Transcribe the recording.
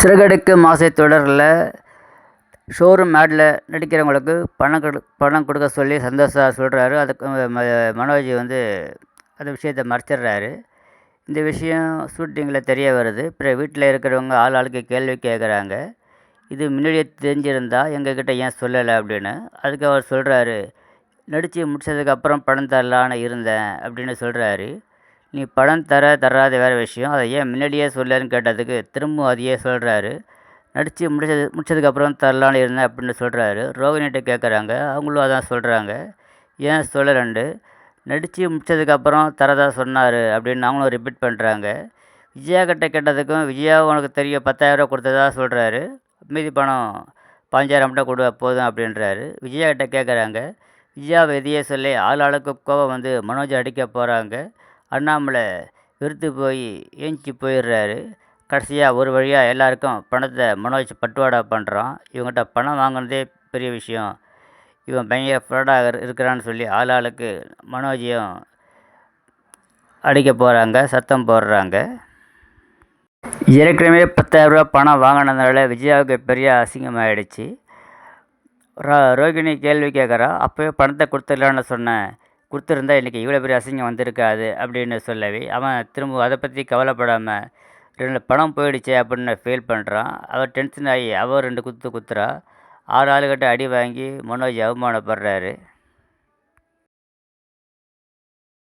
சிறகடிக்க மாசை தொடரில் ஷோரூம் ஆடில் நடிக்கிறவங்களுக்கு பணம் கொடு பணம் கொடுக்க சொல்லி சந்தோஷா சொல்கிறாரு அதுக்கு ம மனோஜ் வந்து அந்த விஷயத்த மறைச்சிடுறாரு. இந்த விஷயம் ஷூட்டிங்கில் தெரிய வருது. அப்புறம் வீட்டில் இருக்கிறவங்க ஆள் ஆளுக்கு கேள்வி கேட்குறாங்க. இது முன்னாடியே தெரிஞ்சிருந்தா எங்ககிட்ட ஏன் சொல்லலை அப்படின்னு. அதுக்கு அவர் சொல்கிறாரு நடித்து முடிச்சதுக்கப்புறம் பணம் தரலான்னு இருந்தேன் அப்படின்னு சொல்கிறாரு நீ படம் தர தராத வேறு விஷயம். அதை ஏன் முன்னாடியே சொல்லலைன்னு கேட்டதுக்கு திரும்பவும் அதையே சொல்கிறாரு நடித்து முடிச்சது முடிச்சதுக்கப்புறம் தரலான்னு இருந்தேன் அப்படின்னு சொல்கிறாரு ரோகிணிகிட்ட கேட்குறாங்க அவங்களும் அதான் சொல்கிறாங்க ஏன் சொல்லலண்டு நடித்து முடிச்சதுக்கப்புறம் தரதா சொன்னார் அப்படின்னு அவங்களும் ரிப்பீட் பண்ணுறாங்க விஜயா கிட்ட கேட்டதுக்கும் விஜயா உனக்கு தெரியும் பத்தாயிரரூவா கொடுத்ததா? சொல்கிறாரு மீதி பணம் பாஞ்சாயிரம் மட்டும் கொடு போதும் அப்படின்றாரு. விஜயா கிட்ட கேட்குறாங்க விஜயாவை எதையே சொல்லி ஆள் ஆளுக்கு கோபம் வந்து மனோஜ் அடிக்க போகிறாங்க அண்ணாமலை வெறுத்து போய் ஏஞ்சி போயிடுறாரு. கடைசியாக ஒரு வழியாக எல்லாருக்கும் பணத்தை மனோஜ் பட்டுவாடா பண்ணுறான் இவங்ககிட்ட பணம் வாங்கினதே பெரிய விஷயம். இவன் பயங்கர ஃப்ராடாக இருக்கிறான்னு சொல்லி ஆள் ஆளுக்கு மனோஜையும் அடிக்க போகிறாங்க சத்தம் போடுறாங்க. ஏற்கனவே பத்தாயிரரூபா பணம் வாங்கினதுனால விஜயாவுக்கு பெரிய அசிங்கமாகிடுச்சு ரோ ரோகிணி கேள்வி கேட்குறா அப்போவே பணத்தை கொடுத்துடலான்னு சொன்னேன். கொடுத்துருந்தா இன்றைக்கி இவ்வளோ பெரிய அசிங்கம் வந்திருக்காது அப்படின்னு சொல்லவே அவன் திரும்ப அதை பற்றி கவலைப்படாமல் ரெண்டு பணம் போயிடுச்சே அப்படின்னு ஃபீல் பண்ணுறான் அவர் டென்ஷன் ஆகி அவர் ரெண்டு குத்து குத்துறா. ஆறு ஆளுகிட்ட அடி வாங்கி மனோஜ் அவமானப்படுறாரு.